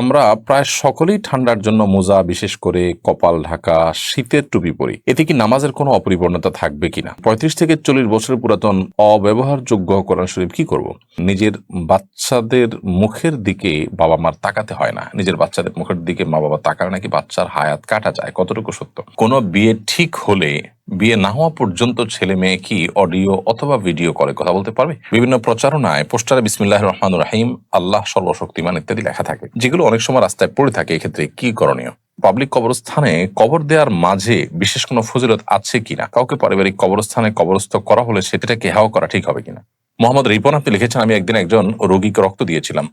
আমরা প্রায় সকলেই ঠান্ডার জন্য মোজা, বিশেষ করে কপাল ঢাকা, শীতের টুপি পরি। এতে কি নামাজের কোনো অপরিপূর্ণতা থাকবে কিনা? পঁয়ত্রিশ থেকে চল্লিশ বছরের পুরাতন, অব্যবহারযোগ্য কোরআন শরীফ কি করব? নিজের বাচ্চাদের মুখের দিকে বাবা মার তাকাতে হয় না। নিজের বাচ্চাদের মুখের দিকে মা বাবা তাকালে নাকি বাচ্চার হায়াত কাটা যায়। কতটুকু সত্য? কোনো বিয়ে ঠিক হলে বিয়ে না হওয়া পর্যন্ত ছেলে মেয়ে কি অডিও অথবা ভিডিও করে কথা বলতে পারবে? বিভিন্ন প্রচারণায়, পোস্টারে বিসমিল্লাহ রহমান রাহিম, আল্লাহ সর্বশক্তিমান ইত্যাদি লেখা থাকে, যেগুলো অনেক সময় রাস্তায় পড়ে থাকে, এক্ষেত্রে কি করণীয়? পাবলিক কবরস্থানে কবর দেওয়ার মাঝে বিশেষ কোনো ফজিলত আছে কিনা? কাউকে পারিবারিক কবরস্থানে কবরস্থ করা হলে সেটাকে হেওয়া করা ঠিক হবে কিনা? মোহাম্মদ রিপন, আপনি লিখেছেন, আমি একদিন একজন রোগীকে রক্ত দিয়েছিলাম।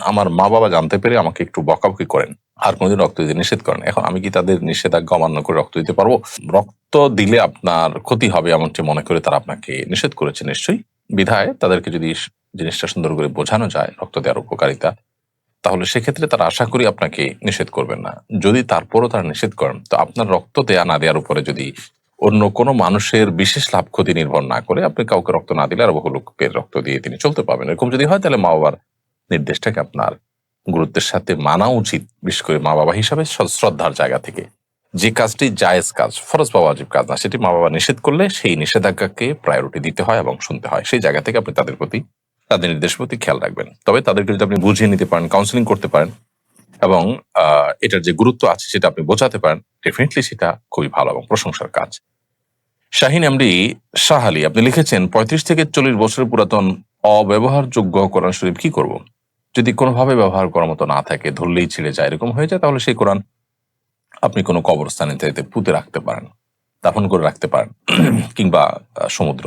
আমার মা বাবা জানতে পেরে আমাকে একটু বকাবকি করেন। আর কোনোদিন রক্ত দিতে নিষেধ করেন। এখন আমি কি তাদের নিষেধাজ্ঞা অমান্য করে রক্ত দিতে পারব? রক্ত দিলে আপনার ক্ষতি হবে এমনটি মনে করে তারা আপনাকে নিষেধ করেছে নিশ্চয়ই। বিধায় তাদেরকে যদি জিনিসটা সুন্দর করে বোঝানো যায়, রক্ত দেওয়ার উপকারিতা, তাহলে সেক্ষেত্রে তারা আশা করি আপনাকে নিষেধ করবেন না। যদি তারপরও তারা নিষেধ করেন, তো আপনার রক্ত দেয়া না দেওয়ার উপরে যদি অন্য কোনো মানুষের বিশেষ লাভ ক্ষতি নির্ভর না করে আপনি কাউকে রক্ত না দিলে আর বহু লোককে রক্ত দিয়ে তিনি চলতে পারবেন। এরকম যদি হয় তাহলে মা বাবার নির্দেশটাকে আপনার গুরুত্বের সাথে মানা উচিত, বিশেষ করে মা বাবা হিসাবে শ্রদ্ধার জায়গা থেকে। যে কাজটি জায়েজ কাজ, ফরজ বা ওয়াজিব কাজ না, সেটি মা বাবা নিষেধ করলে সেই নিষেধাজ্ঞাকে প্রায়োরিটি দিতে হয় এবং শুনতে হয়। সেই জায়গা থেকে আপনি তাদের প্রতি, তাদের নির্দেশ প্রতি খেয়াল রাখবেন। তবে তাদেরকে যদি আপনি বুঝিয়ে নিতে পারেন কাউন্সিলিং করতে পারেন এবং এটার যে গুরুত্ব আছে সেটা আপনি বোঝাতে পারেন ডেফিনেটলি সেটা খুবই ভালো এবং প্রশংসার কাজ। শাহিন এমডি শাহ আলী, আপনি লিখেছেন, পঁয়ত্রিশ থেকে চল্লিশ বছরের পুরাতন অব্যবহারযোগ্য কোরআন শরীফ কি করব? যদি কোনোভাবে ব্যবহার করার মতো না থাকে, ধরলেই ছিঁড়ে যায়, এরকম হয়ে যায়, তাহলে সেই কোরআন আপনি কোনো কবরস্থানে চাইতে পুঁতে রাখতে পারেন, দাফন করে রাখতে পারেন, কিংবা সমুদ্র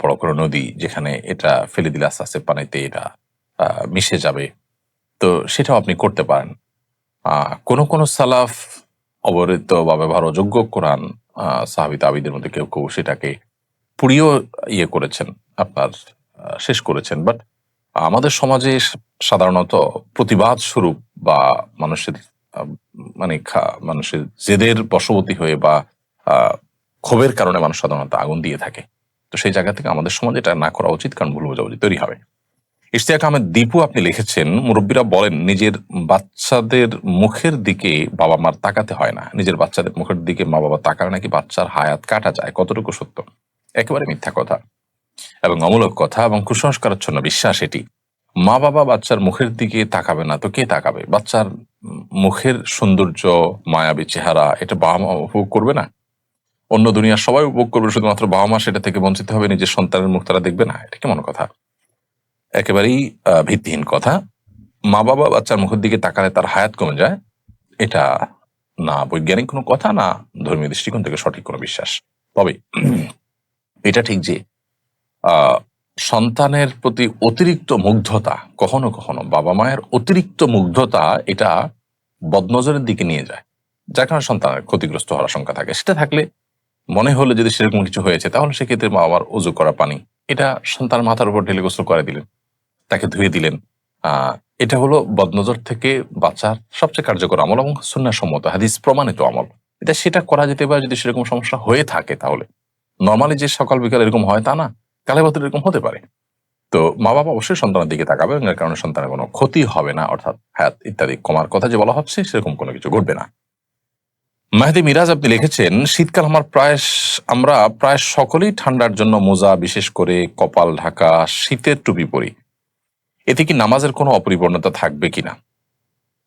বড় কোনো নদী যেখানে এটা ফেলে দিলে আস্তে আস্তে পানিতে এটা মিশে যাবে তো সেটাও আপনি করতে পারেন। কোনো কোনো সালাফ অবহিত বা ব্যবহার অযোগ্য কোরআন সাহাবি তাবিদের মধ্যে কেউ কেউ সেটাকে পুড়িয়েও ইয়ে করেছেন, আপনার শেষ করেছেন। বাট আমাদের সমাজে সাধারণত প্রতিবাদ স্বরূপ বা মানুষের মানে মানুষের জেদের বশবতী হয়ে বা ক্ষোভের কারণে মানুষ সাধারণত আগুন দিয়ে থাকে। তো সেই জায়গা থেকে আমাদের সমাজে এটা না করা উচিত, কারণ ভুল বোঝাবুঝি তৈরি হবে। ইশতিয়াক আহমেদ, দীপু আপনি লিখেছেন, মুরব্বীরা বলেন, নিজের বাচ্চাদের মুখের দিকে বাবা মার তাকাতে হয় না। নিজের বাচ্চাদের মুখের দিকে মা বাবা তাকালে নাকি বাচ্চার হায়াত কাটা যায়। কতটুকু সত্য? একেবারে মিথ্যা কথা এবং অমূলক কথা এবং কুসংস্কারাচ্ছন্ন বিশ্বাস এটি। মা বাবা বাচ্চার মুখের দিকে তাকাবে না তো কে তাকাবে? বাচ্চার মুখের সৌন্দর্য, মায়াবী চেহারা, এটা বাবা মা উপভোগ করবে না? অন্য দুনিয়ার সবাই উপভোগ করবে, শুধুমাত্র বাবা মা সেটা থেকে বঞ্চিত হবে, নিজের সন্তানের মুখ তারা দেখবে না? এটা কেমন কথা একেবারেই ভিত্তিহীন কথা। মা বাবা বাচ্চার মুখের দিকে তাকালে তার হায়াত কমে যায়। এটা না বৈজ্ঞানিক কোনো কথা, না ধর্মীয় দৃষ্টিকোণ থেকে সঠিক কোনো বিশ্বাস। তবে এটা ঠিক যে সন্তানের প্রতি অতিরিক্ত মুগ্ধতা, কখনো কখনো বাবা মায়ের অতিরিক্ত মুগ্ধতা, এটা বদনজরের দিকে নিয়ে যায়। যার কারণে সন্তানের ক্ষতিগ্রস্ত হওয়ার আশঙ্কা থাকে। সেটা থাকলে মনে হলো যদি সেরকম কিছু হয়েছে, তাহলে সেক্ষেত্রে মা বাবার উজু করা পানি, এটা সন্তানের মাথার উপর ঢেলে গোসল করে দিলেন। তাকে ধুয়ে দিলেন। এটা হলো বদনজর থেকে বাঁচার সবচেয়ে কার্যকর আমল এবং সম্মত হাদিস প্রমাণিত আমল। এটা সেটা করা যেতে পারে যদি সেরকম সমস্যা হয়ে থাকে তাহলে। নর্মালি যে সকাল বিকাল এরকম হয় তা না, কালে বছর এরকম হতে পারে। তো মা বাবা অবশ্যই সন্তানের দিকে তাকাবে এবং এর কারণে সন্তানের কোনো ক্ষতি হবে না, অর্থাৎ হায়াত ইত্যাদি কমার কথা যে বলা হচ্ছে সেরকম কোনো কিছু ঘটবে না। মাহদি মিরাজ আপনি লিখেছেন, শীতকাল আমার প্রায় আমরা প্রায় সকলেই ঠান্ডার জন্য মোজা, বিশেষ করে কপাল ঢাকা, শীতের টুপি পরি। এতে কি নামাজের কোনো অপরিপূর্ণতা থাকবে কিনা?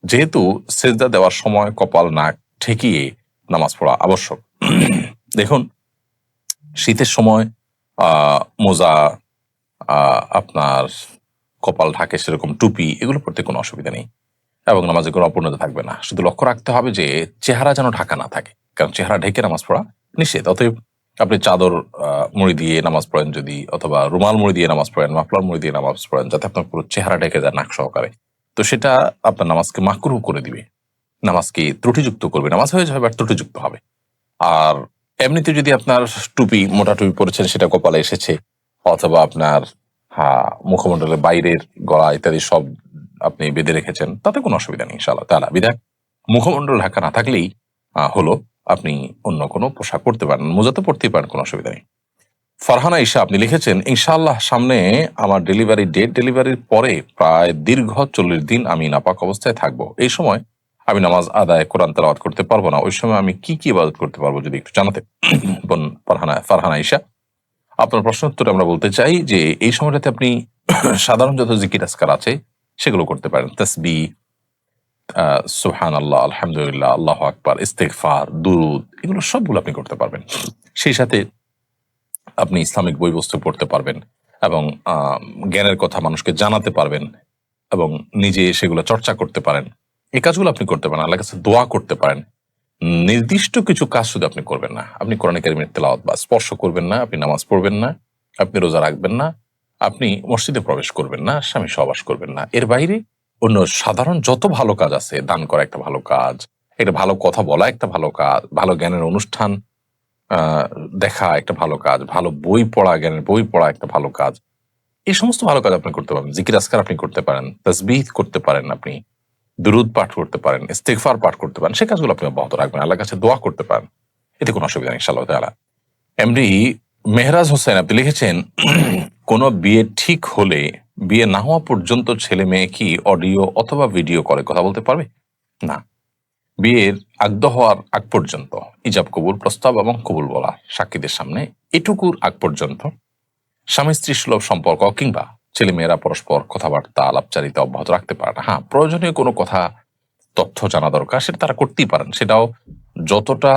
যেহেতু সেজদা দেওয়ার সময় কপাল নাক ঠেকিয়ে নামাজ পড়া আবশ্যক। দেখুন, শীতের সময় মোজা আপনার কপাল ঢাকে সেরকম টুপি, এগুলো পড়তে কোনো অসুবিধা নেই। এবং নামাজে কোনো অপূর্ণতা থাকবে না। শুধু লক্ষ্য রাখতে হবে যে, চেহারা যেন ঢাকা না থাকে। কারণ চেহারা ঢেকে নামাজ পড়া নিষেধ। অতএব আপনি চাদর মুড়ি দিয়ে নামাজ পড়েন যদি, অথবা রুমাল মুড়ি দিয়ে নামাজ পড়েন, মাফলার মুড়ি দিয়ে নামাজ পড়েন, যাতে আপনার পুরো চেহারা ঢেকে যায় নাক সহকারে। তো সেটা আপনার নামাজকে মাকরু করে দিবে। নামাজকে ত্রুটিযুক্ত করবে। নামাজ হয়ে যাবে আর ত্রুটিযুক্ত হবে। আর এমনিতে যদি আপনার টুপি, মোটা টুপি পরেছেন, সেটা কপালে এসেছে, অথবা আপনার মুখমণ্ডলের বাইরের গলা ইত্যাদি সব আপনি বেঁধে রেখেছেন, তাতে কোনো অসুবিধা নেই, ইনশাআল্লাহ তালা বিধায় মুখমণ্ডল ঢাকা না থাকলেই হলো। আপনি অন্য কোনো পোশাক পরতে পারেন, মোজা তো পরতেই পারেন, কোনো অসুবিধা নেই। ফারহানা ইশা আপনি লিখেছেন, ইনশাআল্লাহ, সামনে আমার ডেলিভারি ডেট, ডেলিভারির পরে প্রায় দীর্ঘ চল্লিশ দিন আমি নাপাক অবস্থায় থাকব। এই সময় আমি নামাজ আদায়, কোরআন তালাবাদ করতে পারব না। ওই সময় আমি কি কি ইবাদত করতে পারব যদি একটু জানাতে বোন ফারহানা ফারহানা ইশা আপনার প্রশ্ন উত্তরে আমরা বলতে চাই যে, এই সময়টাতে আপনি সাধারণ যত জিকির আজকার আছে, সেগুলো করতে পারেন। তসবি সুহান আল্লাহ আলহামদুলিল্লাহ, আল্লাহ আকবার ইস্তেকফার দুরুদ, এগুলো সবগুলো আপনি করতে পারবেন। সেই সাথে আপনি ইসলামিক বই বস্তু পড়তে পারবেন এবং জ্ঞানের কথা মানুষকে জানাতে পারবেন এবং নিজে সেগুলো চর্চা করতে পারেন। এই কাজগুলো আপনি করতে পারেন আল্লাহ কাছে দোয়া করতে পারেন। নির্দিষ্ট কিছু কাজ শুধু আপনি করবেন না। আপনি কোরআন কারিমের তেলাওয়াত বা স্পর্শ করবেন না, আপনি নামাজ পড়বেন না, আপনি রোজা রাখবেন না, আপনি মসজিদে প্রবেশ করবেন না, স্বামী সহবাস করবেন না। এর বাইরে অন্য সাধারণ যত ভালো কাজ আছে, দান করা একটা ভালো কাজ, একটা ভালো কথা বলা একটা ভালো কাজ, ভালো জ্ঞানের অনুষ্ঠান দেখা একটা ভালো কাজ, ভালো বই পড়া, জ্ঞানের বই পড়া একটা ভালো কাজ, এই সমস্ত ভালো কাজ আপনি করতে পারেন। জিকির আসকার আপনি করতে পারেন, তসবিহ করতে পারেন আপনি, দুরুদ পাঠ করতে পারেন, ইস্তেগফার পাঠ করতে পারেন, সে কাজগুলো আপনি অব্যাহত রাখবেন আল্লাহ কাছে দোয়া করতে পারেন, এতে কোনো অসুবিধা নেই, ইনশাআল্লাহ তাআলা। এমডি মেহরাজ হোসেন আপনি লিখেছেন, কোনো বিয়ে ঠিক হলে বিয়ে না হওয়া পর্যন্ত ছেলে মেয়ে কি অডিও অথবা ভিডিও করে কথা বলতে পারবে? না। বিয়ের আগ্ধ হওয়ার আগ পর্যন্ত, ইজাব কবুল প্রস্তাব এবং কবুল বলা সাক্ষীদের সামনে এটুকুর আগ পর্যন্ত। স্বামী স্ত্রী সুলভ সম্পর্ক কিংবা ছেলে মেয়েরা পরস্পর কথাবার্তা, আলাপচারিতা অব্যাহত রাখতে পারে না। হ্যাঁ প্রয়োজনীয় কোনো কথা, তথ্য জানা দরকার, সেটা তারা করতেই পারেন। সেটাও যতটা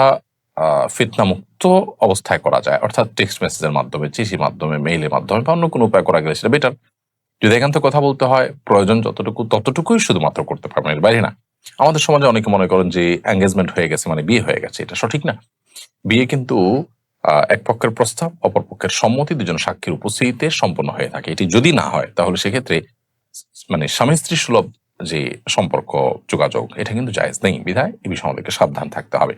ফিতনা মুক্ত অবস্থায় করা যায়। অর্থাৎ টেক্সট মেসেজের মাধ্যমে, চিঠির মাধ্যমে মেইলের মাধ্যমে বা অন্য কোনো উপায় করা গেলে সেটা বেটার যদি একান্ত কথা বলতে হয়, প্রয়োজন যতটুকু, ততটুকুই শুধুমাত্র করতে পারবেন, এর বাইরে না। আমাদের সমাজে অনেকে মনে করেন যে এঙ্গেজমেন্ট হয়ে গেছে মানে বিয়ে হয়ে গেছে, এটা সঠিক না। বিয়ে কিন্তু এক পক্ষের প্রস্তাব, অপর পক্ষের সম্মতি দুজন সাক্ষীর উপস্থিতিতে সম্পন্ন হয়ে থাকে। এটি যদি না হয়, তাহলে সেক্ষেত্রে মানে স্বামী স্ত্রী সুলভ যে সম্পর্ক, যোগাযোগ, এটা কিন্তু জায়েজ নেই। বিধায় এই বিষয়ে আমাদেরকে সাবধান থাকতে হবে।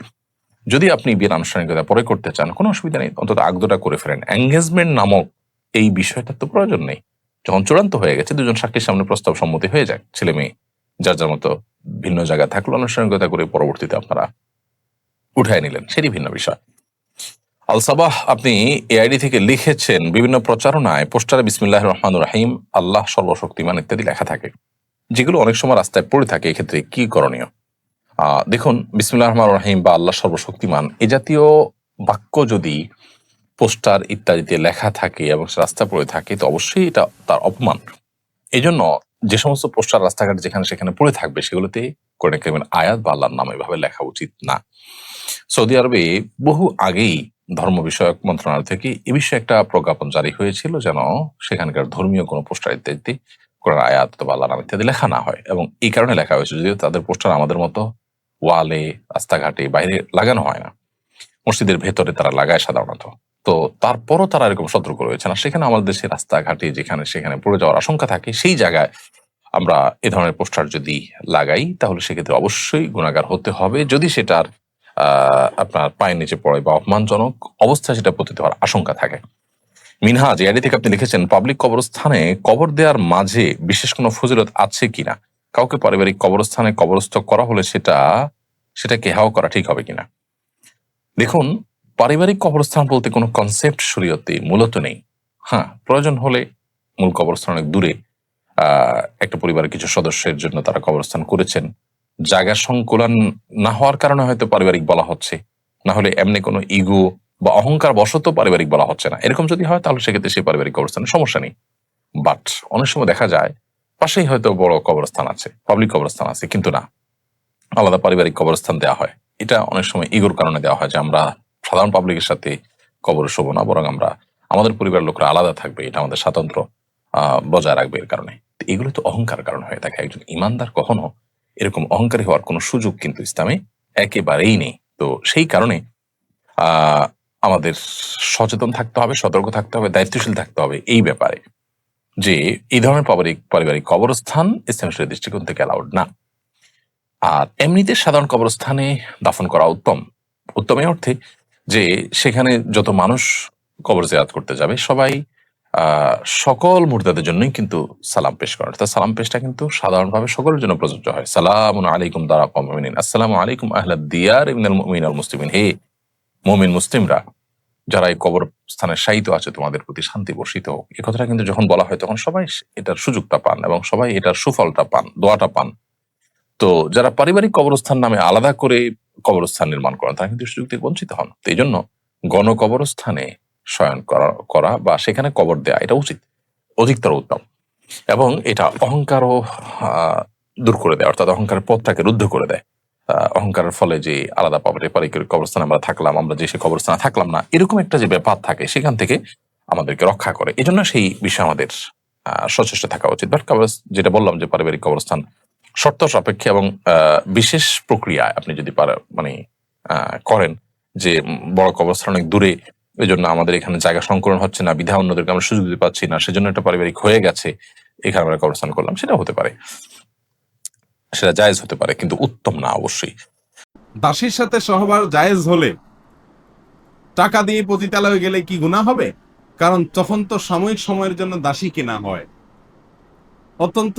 যদি আপনি বিয়ের আনুষ্ঠানিকতা পরে করতে চান, কোনো অসুবিধা নেই। অন্তত আগদটা করে ফেলেন। এঙ্গেজমেন্ট নামক এই বিষয়টা তো প্রয়োজন নেই। যখন চূড়ান্ত হয়ে গেছে, দুজন সাক্ষীর সামনে প্রস্তাব সম্মতি হয়ে যায় ছেলে মেয়ে, যার যার মতো ভিন্ন জায়গায় থাকল, আনুষ্ঠানিকতা করে পরবর্তীতে আপনারা উঠায় নিলেন। সেটি ভিন্ন বিষয়। আলসাবাহ আপনি এআইডি থেকে লিখেছেন, বিভিন্ন প্রচারণায় পোস্টারে বিসমিল্লাহ রহমান রাহিম, আল্লাহ সর্বশক্তিমান ইত্যাদি লেখা থাকে। যেগুলো অনেক সময় রাস্তায় পড়ে থাকে, এক্ষেত্রে কি করণীয়? দেখুন বিসমিল্লাহ রহমান রাহিম বা আল্লাহ সর্বশক্তিমান। এ জাতীয় বাক্য যদি পোস্টার ইত্যাদিতে লেখা থাকে এবং সে রাস্তায় পড়ে থাকে, তো অবশ্যই এটা তার অপমান। এই জন্য যে সমস্ত পোস্টার রাস্তাঘাট যেখানে সেখানে পড়ে থাকবে, সেগুলোতে কোরআন কারিমের আয়াত বা আল্লাহর নাম এভাবে লেখা উচিত না। সৌদি আরবে বহু আগেই ধর্ম বিষয়ক মন্ত্রণালয় থেকে এ বিষয়ে একটা প্রজ্ঞাপন জারি হয়েছিল যেন সেখানকার ধর্মীয় কোনো পোস্টার ইত্যাদি কোরআন আয়াত বা আল্লাহ নাম ইত্যাদি লেখা না হয়। এবং এই কারণে লেখা হয়েছে, যদিও তাদের পোস্টার আমাদের মতো ওয়ালে, রাস্তাঘাটে, বাইরে লাগানো হয় না। মসজিদের ভেতরে তারা লাগায় সাধারণত। তো তারপরও তারা এরকম সতর্ক রয়েছে না। সেখানে আমাদের দেশে রাস্তাঘাটে যেখানে, সেখানে পড়ে যাওয়ার আশঙ্কা থাকে, সেই জায়গায় আমরা এ ধরনের পোস্টার যদি লাগাই, তাহলে সেক্ষেত্রে অবশ্যই গুণাগার হতে হবে। যদি সেটার আপনার পায়ের নিচে পড়ে বা অপমানজনক অবস্থায় সেটা পতিত হওয়ার আশঙ্কা থাকে। মিনহাজ এআইডি থেকে আপনি লিখেছেন পাবলিক কবরস্থানে কবর দেওয়ার মাঝে বিশেষ কোনো ফজিলত আছে কিনা? কাউকে পারিবারিক কবরস্থানে কবরস্থ করা হলে সেটা সেটাকে হেও করা ঠিক হবে কিনা? দেখুন, পারিবারিক কবরস্থান বলতে কোনো কনসেপ্ট শরীয়তে মূলত নেই। হ্যাঁ প্রয়োজন হলে মূল কবরস্থান অনেক দূরে একটা পরিবারের কিছু সদস্যের জন্য তারা কবরস্থান করেছেন। জায়গা সংকুলন না হওয়ার কারণে হয়তো পারিবারিক বলা হচ্ছে। না হলে এমনি কোনো ইগো বা অহংকার বশত পারিবারিক বলা হচ্ছে না। এরকম যদি হয়, তাহলে সেক্ষেত্রে সেই পারিবারিক কবরস্থানে সমস্যা নেই। বাট অনেক সময় দেখা যায়, পাশেই হয়তো বড় কবরস্থান আছে পাবলিক কবরস্থান আছে, কিন্তু না। আলাদা পারিবারিক কবরস্থান দেওয়া হয়। এটা অনেক সময় ইগোর কারণে দেওয়া হয় যে আমরা সাধারণ পাবলিকের সাথে কবর শোবো না, বরং আমরা আমাদের পরিবারের লোকরা আলাদা থাকবে, এটা আমাদের স্বাতন্ত্র বজায় রাখবে এর কারণে। এগুলো তো অহংকার কারণ হয়ে থাকে। একজন ইমানদার কখনো এরকম অহংকারী হওয়ার কোনো সুযোগ কিন্তু ইসলামে একেবারেই নেই। তো সেই কারণে আমাদের সচেতন থাকতে হবে, সতর্ক থাকতে হবে, দায়িত্বশীল থাকতে হবে এই ব্যাপারে যে এই ধরনের পারিবারিক পারিবারিক কবরস্থান ইসলামের দৃষ্টিকোণ থেকে অ্যালাউড না। আর এমনিতে সাধারণ কবরস্থানে দাফন করা উত্তম। উত্তম এই অর্থে যে সেখানে যত মানুষ কবর জিয়ারত করতে যাবে, সবাই সকল মুর্দাদের জন্যই কিন্তু সালাম পেশ করে অর্থাৎ সালাম পেশটা কিন্তু সাধারণভাবে সকলের জন্য প্রযোজ্য হয়। সালাম আলাইকুম দারা কমিন আসসালামু আলাইকুম আহলাদ দিয়ার ইমিনাল মুমিনাল মুসলিমিন। হে মুমিন মুসলিমরা, যারা এই কবর স্থানে শায়িত আছে, তোমাদের প্রতি শান্তি বর্ষিত হোক। এই কথাটা কিন্তু যখন বলা হয়, তখন সবাই এটার সুযোগটা পান এবং সবাই এটার সুফলটা পান, দোয়াটা পান। তো যারা পারিবারিক কবরস্থান নামে আলাদা করে কবরস্থান নির্মাণ করেন, তারা কিন্তু সুযোগ থেকে বঞ্চিত হন। এই জন্য গণ কবরস্থানে শয়ন করা বা সেখানে কবর দেয়া এটা উচিত, অধিকতর উত্তম। এবং এটা অহংকারও দূর করে দেয়, অর্থাৎ অহংকারের পথটাকে রুদ্ধ করে দেয়। অহংকারের ফলে যে আলাদা পাবে পারিবারিক কবরস্থানে আমরা থাকলাম, আমরা যে সে কবরস্থানে থাকলাম না, এরকম একটা যে ব্যাপার থাকে, সেখান থেকে আমাদেরকে রক্ষা করে। এই জন্য সেই বিষয়ে আমাদের সচেষ্ট থাকা উচিত। বাট কবর যেটা বললাম যে পারিবারিক কবরস্থান শর্ত সাপেক্ষে এবং বিশেষ প্রক্রিয়ায় আপনি যদি পারে মানে করেন যে বড় কবরস্থান অনেক দূরে এই জন্য আমাদের এখানে জায়গা সংকলন হচ্ছে না, বিধা অন্যদেরকে আমরা সুযোগ দিতে পারছি না, সেজন্য একটা পারিবারিক হয়ে গেছে, এখানে আমরা কবরস্থান করলাম সেটা হতে পারে। সেটা জায়েজ হতে পারে, কিন্তু উত্তম না, অবশ্যই। দাসীর সাথে সহবাস জায়েজ হলে টাকা দিয়ে পতিতালয়ে গেলে কি গুনাহ হবে? কারণ তখন তো সাময়িক সময়ের জন্য দাসী কেনা হয়। অত্যন্ত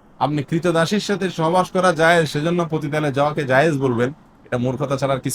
আপনি কৃতদাসীর সাথে সহবাস করা যায়, সেজন্য পতিতালে যাওয়াকে জায়েজ বলবেন। এটা মূর্খতা ছাড়া কিছু